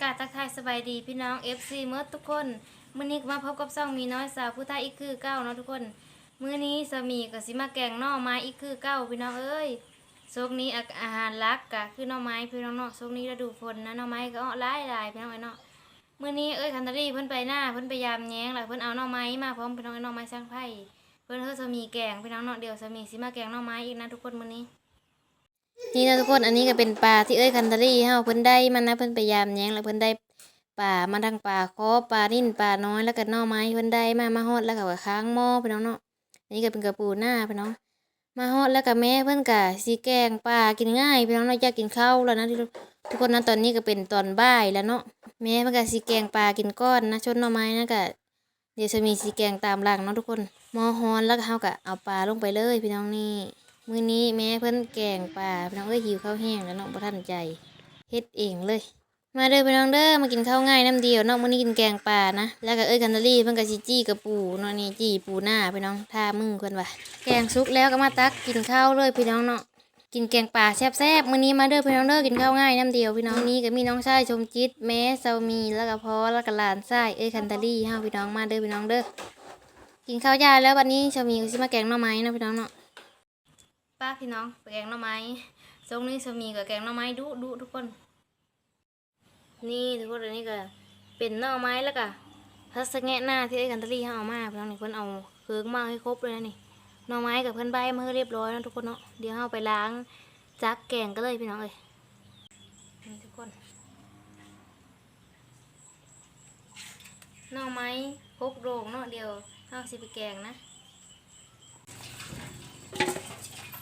กาทักทายสบายดีพี่น้อง FC เมื่อทุกคนมื้อนี้ก็มาพบกับซ่องมีน้อยสาวผู้ไทยอีกคือเก้าเนาะทุกคนมื้อนี้สามีก็สิมาแกงหน่อไม้อีกคือเก้าพี่น้องเอ้ยโซกนี้อาหารลักก็คือหน่อไม้พี่น้องเนาะโซกนี้ฤดูฝนนะหน่อไม้ก็ออหลายหลายพี่น้องเอ้ยเนาะมื้อนี้เอ้ยคันตารีเพิ่นไปหน้าเพิ่นไปยามแย้งแล้วเพิ่นเอาหน่อไม้มาพร้อมพี่น้องเอ้ยหน่อไม้สร้างไผ่เพิ่นเฮาสามีแกงพี่น้องเนาะเดี๋ยวสามีสิมาแกงหน่อไม้อีกนะทุกคนมื้อนี้ นี่นะทุกคนอันนี้ก็เป็นปลาที่เอ้ยคันตารี่เฮาเพิ่นได้มันนะเพิ่นไปยามแยงแล้วเพิ่นได้ปลามาทั้งปลาคอปลานิ่นปลาน้อยแล้วก็น่อไม้เพิ่นได้มามาฮอดแล้วก็ว่าค้างหม้อพี่น้องเนาะอันนี้ก็เป็นกระปูหน้าพี่น้อง มาฮอดแล้วก็แม่เพิ่นก็สิแกงปลากินง่ายพี่น้องเนาะอยากกินข้าวแล้วนะทุกคนนะตอนนี้ก็เป็นตอนบ่ายแล้วเนาะแม่เพิ่นก็สิแกงปลากินก้อนนะชนหน่อไม้นะก็เดี๋ยวจะมีสิแกงตามหลังเนาะทุกคนหม้อฮ้อนแล้วก็เฮาก็เอาปลาลงไปเลยพี่น้องนี่ มื้อนี้แม่เพิ่นแกงปลาพี่น้องเอ้ยหิวข้าวแห้งแล้วเนาะบ่ทันใจเฮ็ดเองเลย มาเด้อพี่น้องเด้อมากินข้าวง่ายน้ำเดียวเนาะมื้อนี้กินแกงปลานะแล้วก็เอ้ยกันทารี่เพิ่นก็สิจี้กับปูเนาะนี่จี้ปูหน้าพี่น้องท่ามึงเพิ่นว่าแกงสุกแล้วก็มาตักกินข้าวเลยพี่น้องเนาะกินแกงปลาแซ่บๆมื้อนี้มาเด้อพี่น้องเด้อกินข้าวง่ายน้ำเดียวพี่น้องนี่ก็มีน้องชายชมจิตแม่เซามีแล้วก็พ่อแล้วก็หลานชายเอ้ยคันทารี่เฮาพี่น้องมาเด้อพี่น้องเด้อกินข้าวยาแล้ววันนี้ชามีก็สิมาแกงหน่อไม้นาะพี่น้องเนาะ ป้าพี่น้องแกงหน่อไม้ทรงนี้สามีกับแกงหน่อไม้ดุดุทุกคน นี่ทุกคนอันนี้ก็เป็นหน่อไม้แล้วก็ทัศแงะหน้าที่ไอ้กันตะลี่เขาเอามาพี่น้องนี่เพิ่นเอาเครื่องมาให้ครบเลยนะนี่หน่อไม้กับเพิ่อนใบมาให้เรียบร้อยแล้วทุกคนเนาะเดี๋ยวเราไปล้างจักแกงกันเลยพี่น้องเอ้ยนี่ทุกคนหน่อไม้ครบโรงเนาะเดี๋ยวเราสิไปแกงนะ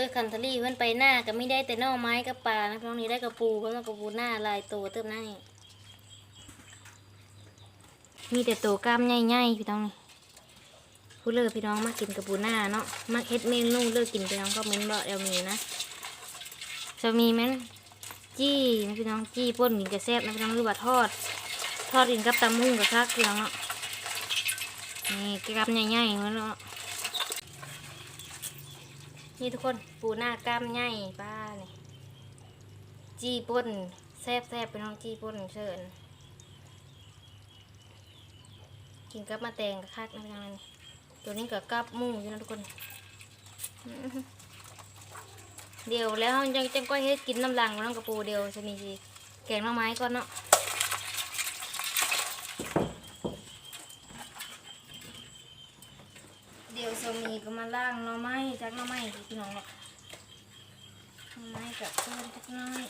อ้ยคันทารี่เพิ่อนไปหน้าก็ไม่ได้แต่น่อไม้กับปลานะพี่น้องนี่ได้กระปูเพิ่นเอากระปูหน้าลายตัวเติมหน้านี่มีแต่ตัวกล้ามใหญ่ๆพี่น้องนี่ผู้เลิกพี่น้องมากินกระปูหน้าเนาะมาเฮ็ดเมนูเลิกกินพี่น้องก็เม้นบอกเดี๋ยวมีนะจะมีแม่นจี้นะพี่น้องจี้ป่นกินกระแซบนะพี่น้องหรือว่าทอด ทอดกินกับตำมุ้งกับคักพี่น้องเนาะนี่กล้ามใหญ่ๆมันเนาะ นี่ทุกคนปูหน้ากล้ามใหญ่ป้านี่จีป่นแซ่บแซ่บๆไปน้องจีป่นเชิญกินกับมาแตงกับคักนะพี่น้องนี่ตัวนี้กับกับหมูอยู่นะทุกคนเดี๋ยวแล้วจังจังก้อยเฮ็ดกินน้ำลังน้องกระปูเดียวจะมีแกงน่อไม้ก่อนเนาะ เดี๋ยวสามีก็มาล่างหน่อไม้จักหน่อไม้พี่น้องเนาะหน่อไม้กับเพื่อนจักหน้อย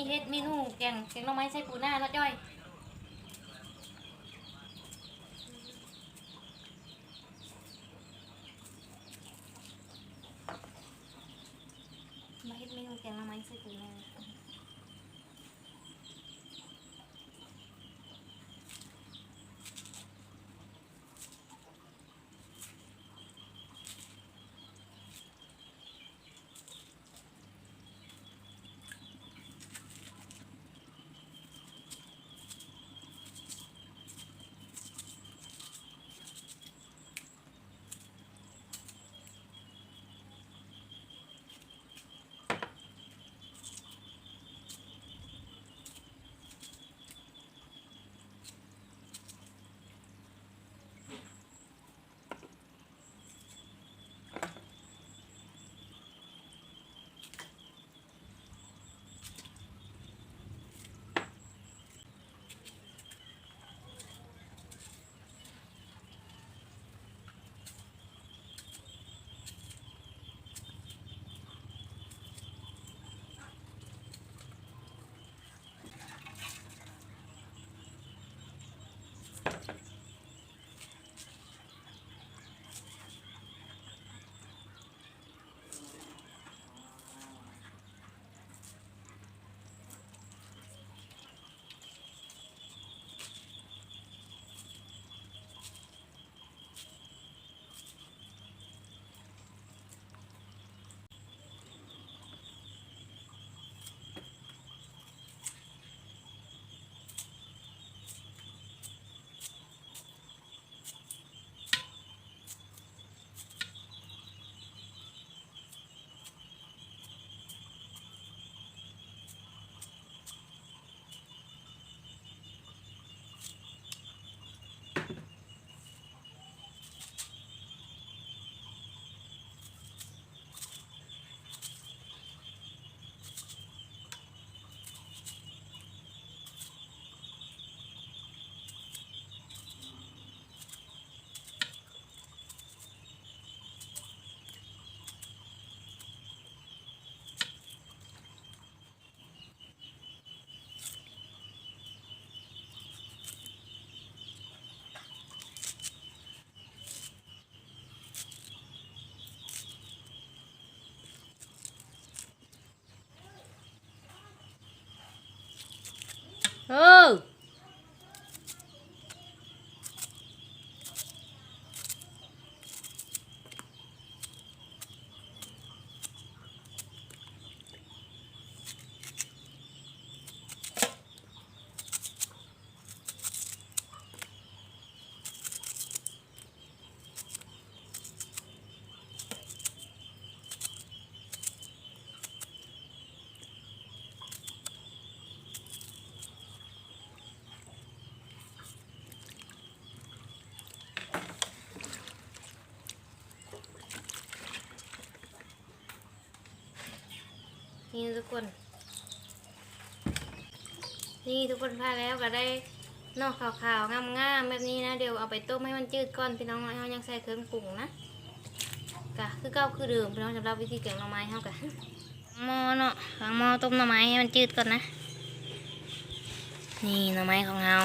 มีเฮ็ดเมนูแกงแกงหน่อไม้ใส่ปูหน้าเนาะจ้อยมาเฮ็ดเมนูแกงหน่อไม้ใส่ปูหน้า เนี่ทุกคน นี่ทุกคนพาแล้วก็ได้นอกขาวๆงามๆแบบนี้นะ เดี๋ยวเอาไปต้มให้มันจืดก่อนพี่น้องน้อยเขายังใส่เครื่องปรุงนะกะคือเก้าคือเดิมพี่น้องสำหรับวิธีแกงหน่อไม้เขากะหม้อเนาะวางหม้อต้มหน่อไม้ให้มันจืดก่อนนะ นี่หน่อไม้ของเรา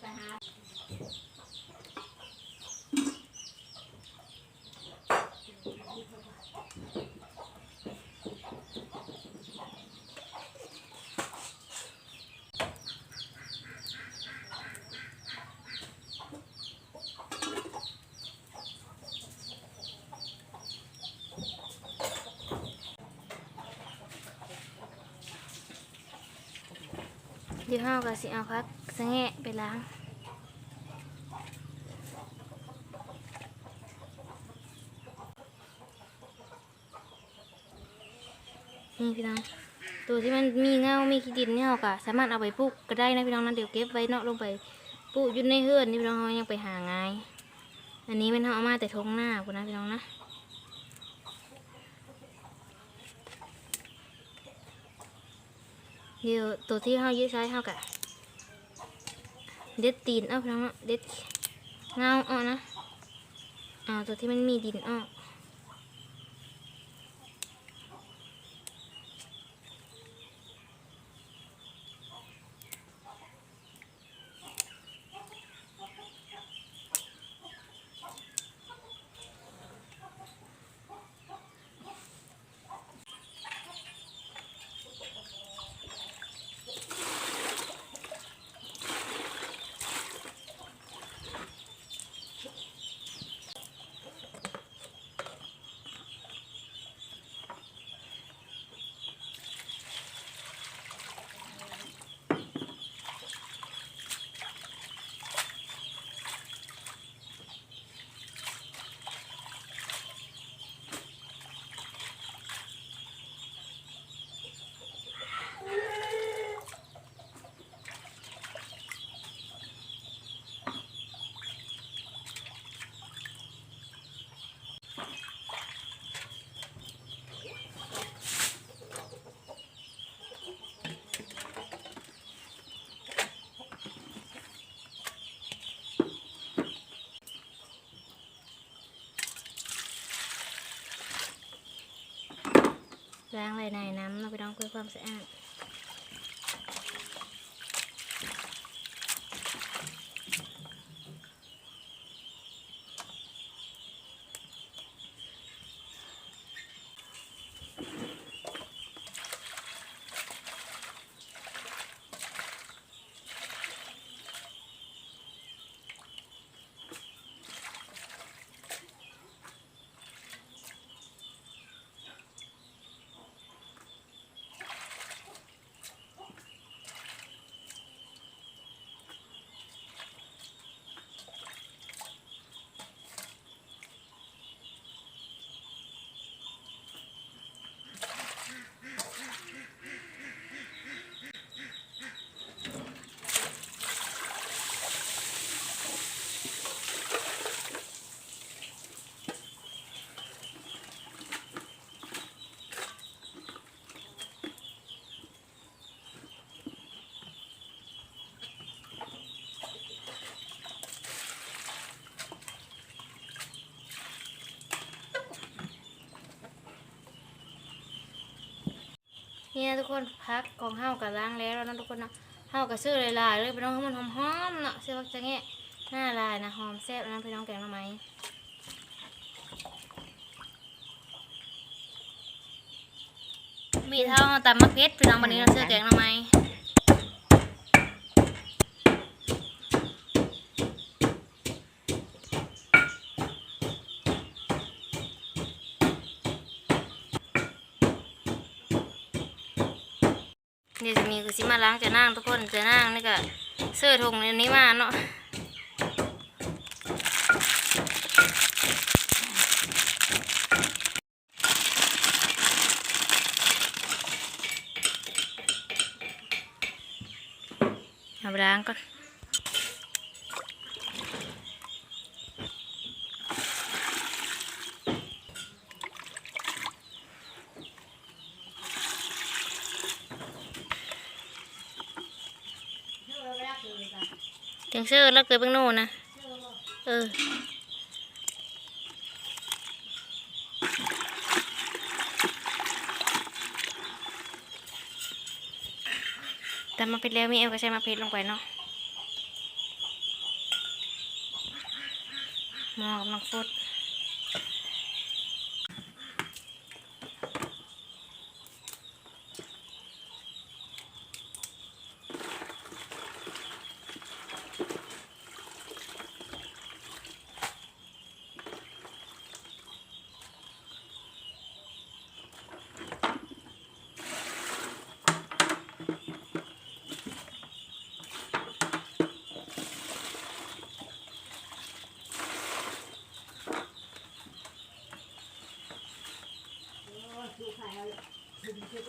เดี๋ยวเฮาก็สิเอาพักะแงะไปล้างนี่พี่น้องตัวที่มันมีเงา มีขี้ดินเนี่ยเราก็สามารถเอาไปปลูกก็ได้นะพี่น้องนะเดี๋ยวเก็บไว้เนาะลงไปปลูกยู่นในเฮือนนี่พี่น้องเรายังไปหาง่ายอันนี้มันเอามาแต่ทงหน้าคุณนะพี่น้องนะเดี๋ยวตัวที่เขายึดใช้เขากะ เด็ดตีนเอาพี่น้องเนาะเด็ดเงาออกนะเอาตัวที่มันมีดินออก ล้างไว้ในน้ำเราะพี่น้องเพื่อความสะอาด เนี่ยทุกคนพักของห้าวกับล้างแล้วแล้วเนะทุกคนเนาะห้าวกับซื้อลายๆเลยไปน้องให้มันหอมๆเนาะเสื้อวักจะเงะหน้าลายนะหอมแซ่บนะไปน้องแกงมาไหมมีเท่าตามมะเขือพี่น้องวันนี้เราเสื้อแกงมาไหม เดี๋ยวจะมีคือสิมาล้างจะนั่งทุกคนจะนั่งนี่ก็เสื้อถุงอันนี้มาเนาะเอาไปล้างก่อน เตีงเสื้อแล้วเกิดเป็นโน่นะ เออแต่มาเพชรแล้วมีเอลก็ใช้มาเพชรลงไปเนาะมอกำนักฟุต นี่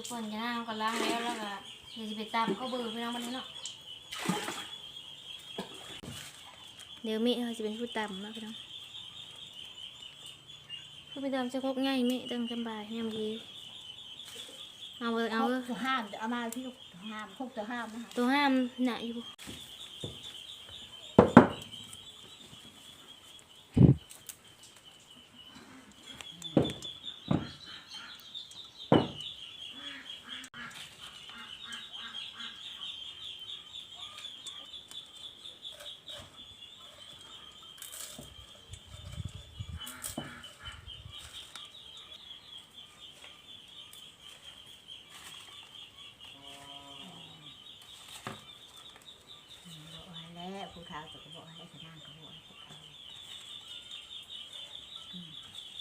ทุกคนจะนั่งก็ล้างแล้วแล้วก็เดี๋ยวจะไปตามข้าวเบอร์พี่น้องวันนี้เนาะเดี๋ยวมิเขาจะเป็นผู้ตำเนาะพี่น้องผู้ไปตำจะคกง่ายมิตำกันบ่ายยามดีเอาเบอร์เอาเบอร์ตัวห้ามเดี๋ยวเอามาที่ลูกตัวห้ามพวกตัวห้ามนะคะตัวห้ามหนะอยู่ บอกให้แล้วผู้เฒ่าจะก็บอกให้ชนะก็บอกให้ผู้เฒ่าอืม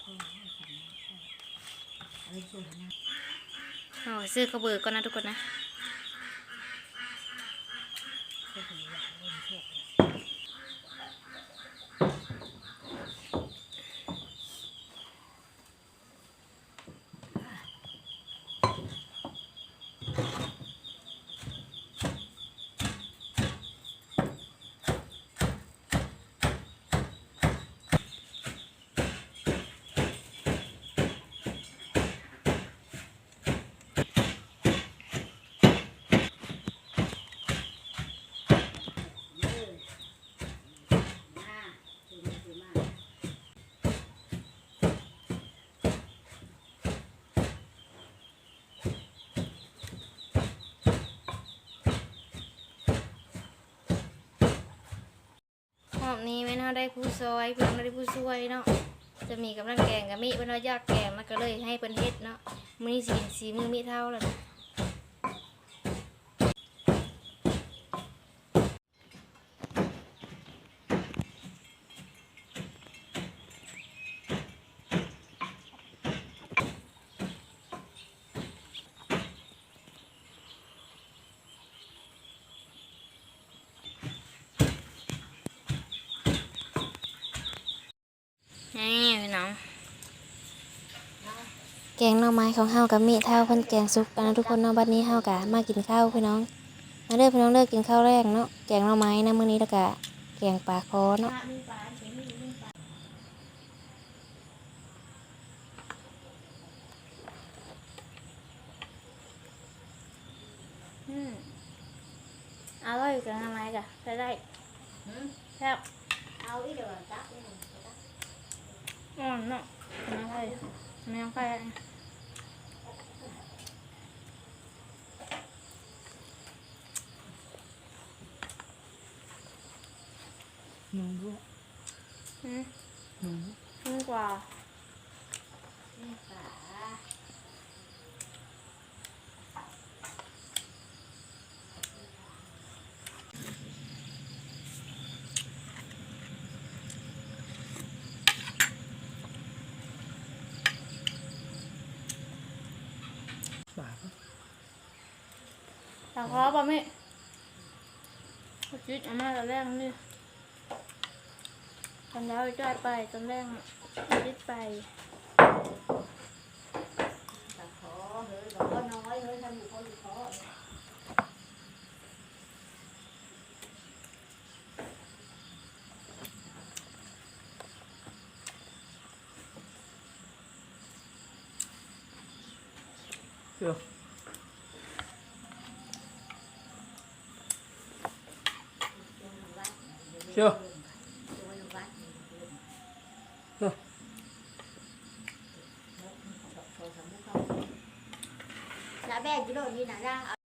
พ่อให้ชนะ สวยนะเอาซื้อกระเบือก่อนนะทุกคนนะ ก็คืออยากเล่นเชือกเลย ห อบนี้แม่นเราได้ผู้ซอยเพื่อนเราได้ผู้ช่วยเนาะจะมีกำลังแกงกับมิเพื่อนเราอยากแกงมันก็เลยให้เพิ่นเฮ็ดเนาะมื้อนี้สีสีมือมิเท่าแล้วนะนี่พี่น้อง แกงหน่อไม้ของเฮากับมีเท่าเพิ่นแกงซุปกอันนั้ทุกคนเนาะบัดนี้เฮากะมากินข้าวพี่น้องมาเด้อพี่น้องเด้อกินข้าวแรกเนาะแกงหน่อไม้นะมื้อนี้แล้วกะแกงปลาคอเนาะ มีปลาเข็มมีมีปลา อืมอร่อยแกงหน่อไม้กะใช้ได้ หืม แซ่บ เอาอีกเดี๋ยวตักนี่หนึ่งตัก อ่อนเนาะน้ำไผ่น้ำไผ่ หนึ่งด้วยอืมหนึ่งขึ้นกว่านี่ปลาปลาคอป่ะแม่จิตเอามาตอนแรกนี่ ตอนแล้วจ้อยไปตอนแรกจิตไปตะขอเฮ้ยบอกว่าน้อยเฮ้ยทำอยู่เขาอยู่ขอ เดี๋ยว วัด เชียว ตัววัด เนาะ แ